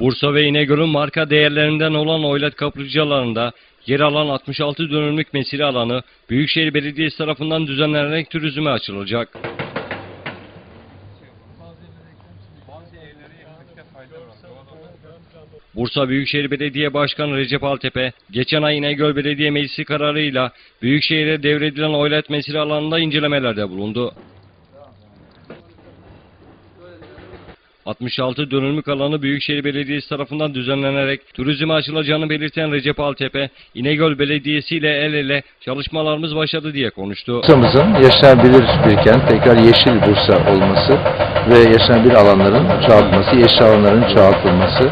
Bursa ve İnegöl'ün marka değerlerinden olan Oylat Kaplıcı yer alan 66 dönümlük mesire alanı Büyükşehir Belediyesi tarafından düzenlenerek turizme açılacak. Bursa Büyükşehir Belediye Başkanı Recep Altepe, geçen ay İnegöl Belediye Meclisi kararıyla Büyükşehir'e devredilen Oylat Mesire alanında incelemelerde bulundu. 66 dönümlük alanı Büyükşehir Belediyesi tarafından düzenlenerek turizme açılacağını belirten Recep Altepe, İnegöl Belediyesi ile el ele çalışmalarımız başladı diye konuştu. Bursa'mızın yaşanabilir bir kent, tekrar yeşil Bursa olması ve yaşanabilir alanların çoğaltılması, yeşil alanların çoğaltılması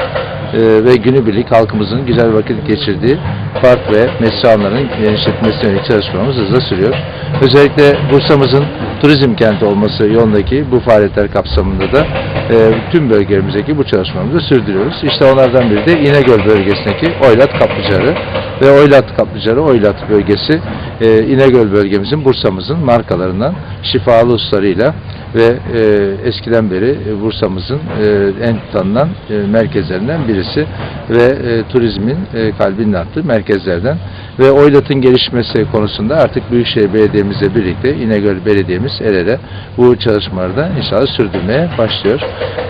e, ve günübirlik halkımızın güzel vakit geçirdiği park ve mesire alanlarının genişletilmesine yönelik çalışmamız hızla sürüyor. Özellikle Bursa'mızın turizm kenti olması yolundaki bu faaliyetler kapsamında da e, tüm bölgelerimizdeki bu çalışmamızı sürdürüyoruz. İşte onlardan biri de İnegöl bölgesindeki Oylat Kaplıcarı ve Oylat Kaplıcarı, Oylat bölgesi e, İnegöl bölgemizin, Bursa'mızın markalarından şifalı uslarıyla ve e, eskiden beri e, Bursa'mızın e, en tanınan e, merkezlerinden birisi ve e, turizmin e, kalbinin attığı merkezlerden ve Oylat'ın gelişmesi konusunda artık Büyükşehir Belediye'mizle birlikte İnegöl Belediye'miz el ele bu çalışmaları da inşallah sürdürmeye başlıyor.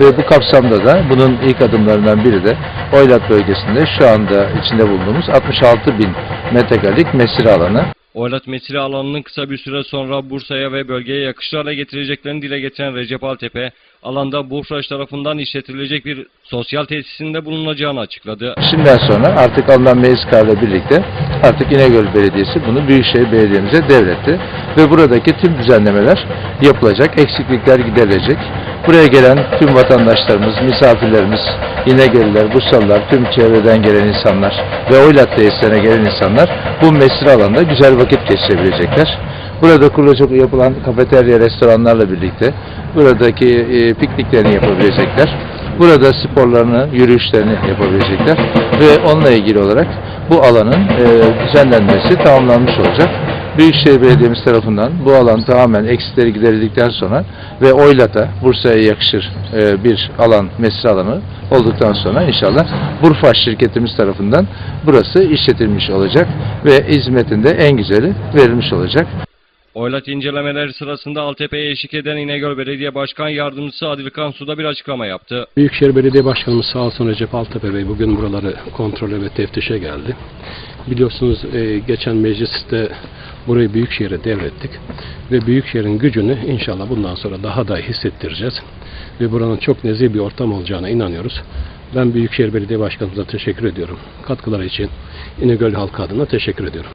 Ve bu kapsamda da bunun ilk adımlarından biri de Oylat bölgesinde şu anda içinde bulunduğumuz 66 bin metrekarelik mesire alanı. Oylat Mesire alanının kısa bir süre sonra Bursa'ya ve bölgeye yakışır hale getireceklerini dile getiren Recep Altepe, alanda Bursaş tarafından işletilecek bir sosyal tesisinde bulunacağını açıkladı. Şimdiden sonra artık alınan meclis kararıyla birlikte artık İnegöl Belediyesi bunu Büyükşehir Belediye'mize devretti. Ve buradaki tüm düzenlemeler yapılacak, eksiklikler giderilecek. Buraya gelen tüm vatandaşlarımız, misafirlerimiz, İnegöllüler, Bursalılar, tüm çevreden gelen insanlar ve Oylat tesislerine gelen insanlar bu mesire alanında güzel vakit geçirebilecekler. Burada kurulacak yapılan kafeterya, restoranlarla birlikte buradaki e, pikniklerini yapabilecekler. Burada sporlarını, yürüyüşlerini yapabilecekler ve onunla ilgili olarak bu alanın e, düzenlenmesi tamamlanmış olacak. Büyükşehir Belediyemiz tarafından bu alan tamamen eksikleri giderildikten sonra ve Oylat'a, Bursa'ya yakışır e, bir alan, mesire alanı olduktan sonra inşallah Burfaş şirketimiz tarafından burası işletilmiş olacak ve hizmetinde en güzeli verilmiş olacak. Oylat incelemeleri sırasında Altepe'ye eşlik eden İnegöl Belediye Başkan Yardımcısı Adilkan Suda bir açıklama yaptı. Büyükşehir Belediye Başkanımız sağ olsun Recep Altepe Bey bugün buraları kontrole ve teftişe geldi. Biliyorsunuz e, geçen mecliste burayı Büyükşehir'e devrettik ve Büyükşehir'in gücünü inşallah bundan sonra daha da hissettireceğiz ve buranın çok nezih bir ortam olacağına inanıyoruz. Ben Büyükşehir Belediye Başkanımıza teşekkür ediyorum. Katkıları için İnegöl halkı adına teşekkür ediyorum.